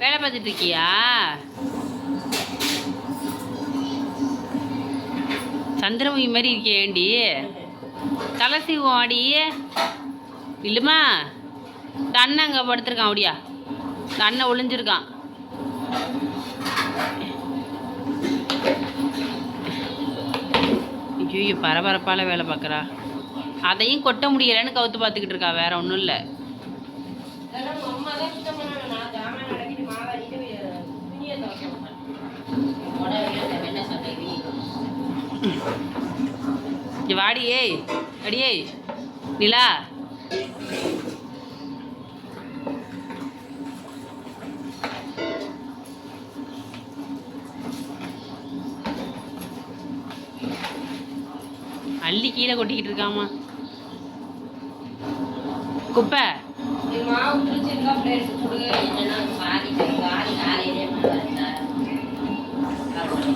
வேலை பார்த்துட்டு இருக்கியா? சந்திரமுகி மாதிரி இருக்கியே ஏண்டி? தலை சீவும் ஆடி. இல்லைம்மா இந்த அண்ணன் அங்கே படுத்துருக்கான் அப்படியா? இந்த அண்ணன் ஒளிஞ்சிருக்கான். ஐயோ பரபரப்பால வேலை பார்க்குறா. அதையும் கொட்ட முடியலைன்னு கவுத்து பார்த்துக்கிட்டு இருக்கா வேற ஒன்றும் இல்லை. வாடி ஏய். அடி நிலா. அள்ளி கீழே கொட்டிக்கிட்டு இருக்காமா. குப்பை.